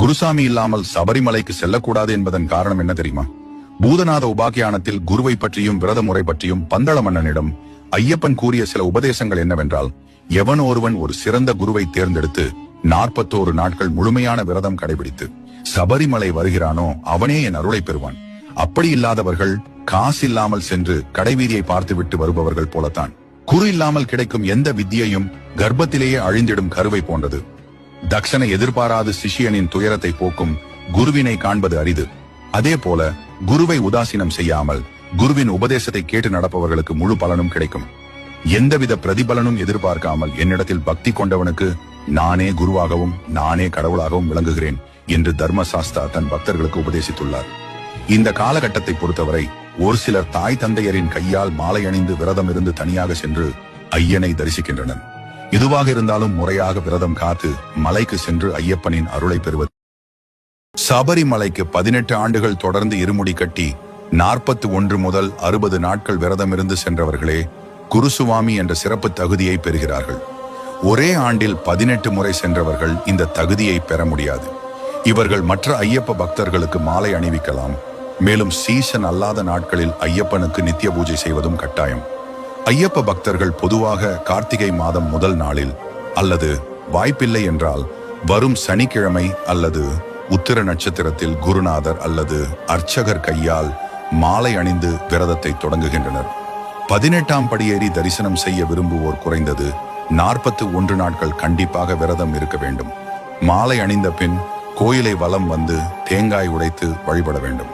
குருசாமி இல்லாமல் சபரிமலைக்கு செல்லக்கூடாது என்பதன் காரணம் என்ன தெரியுமா? பூதநாத உபாக்கியானத்தில் குருவை பற்றியும் விரத முறை பற்றியும் பந்தள மன்னனிடம் ஐயப்பன் கூறிய சில உபதேசங்கள் என்னவென்றால் எவன் ஒருவன் ஒரு சிறந்த குருவை தேர்ந்தெடுத்து நாற்பத்தோரு நாட்கள் முழுமையான விரதம் கடைபிடித்து சபரிமலை வருகிறானோ அவனே என் அருளை பெறுவான். அப்படி இல்லாதவர்கள் காசு இல்லாமல் சென்று கடைவீதியை பார்த்துவிட்டு வருபவர்கள் போலத்தான். குரு இல்லாமல் கிடைக்கும் எந்த வித்தியையும் கர்ப்பத்திலேயே அழிந்திடும் கருவை போன்றது. தக்ஷனை எதிர்பாராத சிஷியனின் துயரத்தை போக்கும் குருவினை காண்பது அரிது. அதே போல குருவை உதாசீனம் செய்யாமல் குருவின் உபதேசத்தை கேட்டு நடப்பவர்களுக்கு முழு பலனும் கிடைக்கும். எந்தவித பிரதிபலனும் எதிர்பார்க்காமல் என்னிடத்தில் பக்தி கொண்டவனுக்கு நானே குருவாகவும் நானே கடவுளாகவும் விளங்குகிறேன் என்று தர்மசாஸ்தா தன் பக்தர்களுக்கு உபதேசித்துள்ளார். இந்த காலகட்டத்தை பொறுத்தவரை ஒரு சிலர் தாய் தந்தையரின் கையால் மாலை அணிந்து விரதம் இருந்து தனியாக சென்று ஐயனை தரிசிக்கின்றனர். எதுவாக இருந்தாலும் முறையாக விரதம் காத்து மலைக்கு சென்று ஐயப்பனின் அருளை பெறுவது. சபரிமலைக்கு பதினெட்டு ஆண்டுகள் தொடர்ந்து இருமுடி கட்டி நாற்பத்தி ஒன்று முதல் அறுபது நாட்கள் விரதமிருந்து சென்றவர்களே குருசுவாமி என்ற சிறப்பு தகுதியை பெறுகிறார்கள். ஒரே ஆண்டில் பதினெட்டு முறை சென்றவர்கள் இந்த தகுதியை பெற முடியாது. இவர்கள் மற்ற ஐயப்ப பக்தர்களுக்கு மாலை அணிவிக்கலாம். மேலும் சீசன் அல்லாத நாட்களில் ஐயப்பனுக்கு நித்திய பூஜை செய்வதும் கட்டாயம். ஐயப்ப பக்தர்கள் பொதுவாக கார்த்திகை மாதம் முதல் நாளில் அல்லது வாய்ப்பில்லை என்றால் வரும் சனிக்கிழமை அல்லது உத்திர நட்சத்திரத்தில் குருநாதர் அல்லது அர்ச்சகர் கையால் மாலை அணிந்து விரதத்தை தொடங்குகின்றனர். பதினெட்டாம் படியேறி தரிசனம் செய்ய விரும்புவோர் குறைந்தது நாற்பத்து ஒன்று நாட்கள் கண்டிப்பாக விரதம் இருக்க வேண்டும். மாலை அணிந்த பின் கோயிலை வலம் வந்து தேங்காய் உடைத்து வழிபட வேண்டும்.